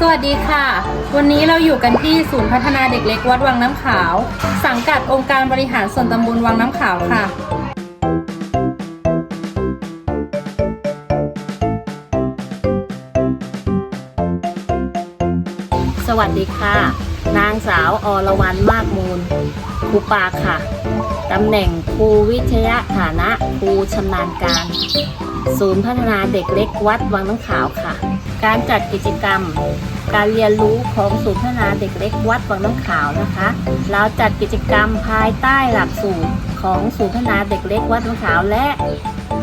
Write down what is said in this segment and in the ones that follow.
สวัสดีค่ะ วันนี้เราอยู่กันที่ศูนย์พัฒนาเด็กเล็กวัดวังน้ำขาว สังกัดองค์การบริหารส่วนตำบลวังน้ำขาวค่ะ สวัสดีค่ะ นางสาวอรวรรณมากมูลครูปาค่ะ ตำแหน่งครูวิทยาฐานะครูชำนาญการ ศูนย์พัฒนาเด็กเล็กวัดวังน้ำขาวค่ะ การจัดกิจกรรม การเรียนรู้ของศูนย์พัฒนาเด็กเล็กวัดวังน้ำขาวนะคะ เราจัดกิจกรรมภายใต้หลักสูตรของศูนย์พัฒนาเด็กเล็กวัดน้ำขาวและ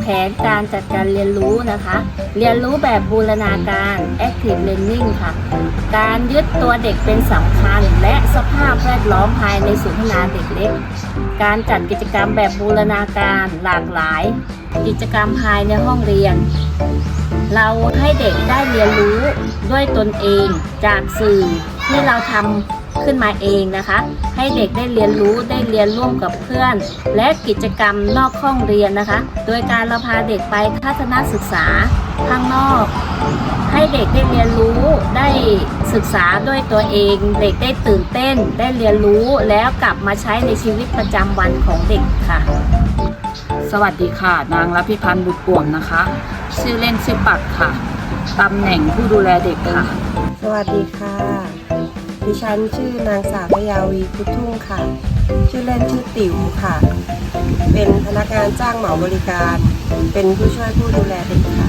แผนการจัดการเรียนรู้นะคะ เรียนรู้แบบบูรณาการ active learning ค่ะ การยึดตัวเด็กเป็นสำคัญ และสภาพแวดล้อมภายในศูนย์พัฒนาเด็กเล็ก การจัดกิจกรรมแบบบูรณาการหลากหลาย กิจกรรมภายในห้องเรียน เราให้เด็กได้เรียนรู้ด้วยตนเองจากสื่อที่เราทำ ขึ้นมาเองนะคะ ให้เด็กได้เรียนรู้ได้เรียนร่วมกับเพื่อน และกิจกรรมนอกห้องเรียนนะคะ โดยการเราพาเด็กไปทัศนศึกษาข้างนอก ให้เด็กได้เรียนรู้ได้ศึกษาด้วยตัวเอง เด็กได้ตื่นเต้น ได้เรียนรู้แล้วกลับมาใช้ในชีวิตประจำวันของเด็กค่ะ สวัสดีค่ะ นางรัพิพันธ์บุตรป่วมนะคะ ชื่อเล่นชื่อปักค่ะตำแหน่งผู้ดูแลเด็กค่ะ สวัสดีค่ะ ดิฉันชื่อนางสาวพยาวีพุททุ่งค่ะ ชื่อเล่นชื่อติ๋วค่ะ เป็นพนักงานจ้างเหมาบริการ เป็นผู้ช่วยผู้ดูแลเด็กค่ะ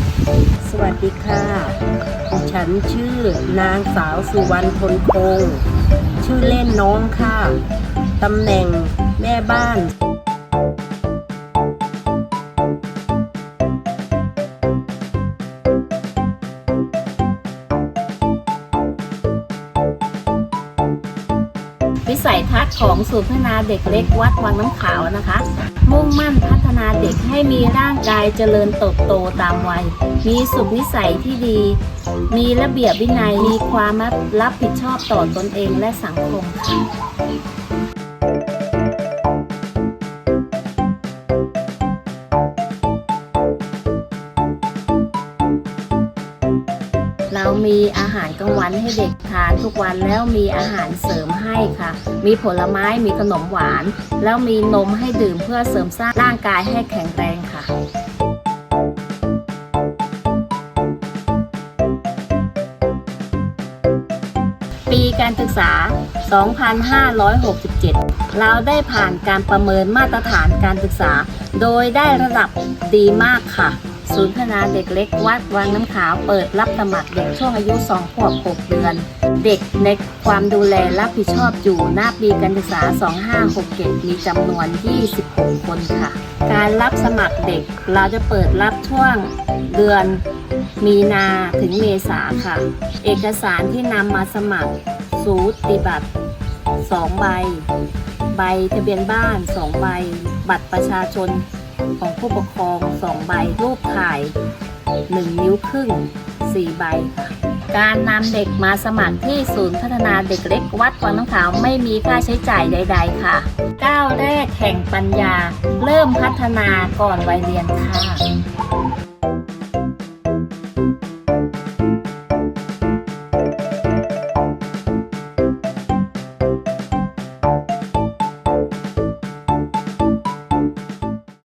สวัสดีค่ะฉันชื่อนางสาวสุวรรณพลคง ชื่อเล่นน้องค่ะ ตำแหน่งแม่บ้าน สัยทัศน์ของศูนย์พัฒนาเด็กเล็กวัดวังน้ำขาวนะคะ มุ่งมั่นพัฒนาเด็กให้มีร่างกายเจริญเติบโตตามวัย มีสุขนิสัยที่ดี มีระเบียบวินัยมีความรับผิดชอบต่อตนเองและสังคมค่ะ เรามีอาหารกลางวันให้เด็กทานทุกวันแล้วมีอาหารเสริมให้ค่ะ มีผลไม้มีขนมหวาน แล้วมีนมให้ดื่มเพื่อเสริมสร้างร่างกายให้แข็งแรงค่ะปีการศึกษา 2567 เราได้ผ่านการประเมินมาตรฐานการศึกษา โดยได้ระดับดีมากค่ะ ศูนย์พัฒนาเด็กเล็กวัดวังน้ำขาวเปิดรับสมัครเด็กช่วงอายุ 2 ขวบ 6 เดือน เด็กในความดูแลรับผิดชอบอยู่หน้าปีการศึกษา 2567 มีจำนวน 26 คนค่ะ การรับสมัครเด็กเราจะเปิดรับช่วงเดือนมีนาถึงเมษาค่ะ เอกสารที่นำมาสมัคร สูติบัตร 2 ใบ ใบทะเบียนบ้าน 2 ใบ บัตรประชาชน ของผู้ปกครอง2ใบรูปถ่าย1นิ้วครึ่ง4ใบ การนำเด็กมาสมัครที่ศูนย์พัฒนาเด็กเล็กวัดวังน้ำขาวไม่มีค่าใช้จ่ายใด ๆ ค่ะ ก้าวแรกแห่งปัญญา เริ่มพัฒนาก่อนวัยเรียนค่ะ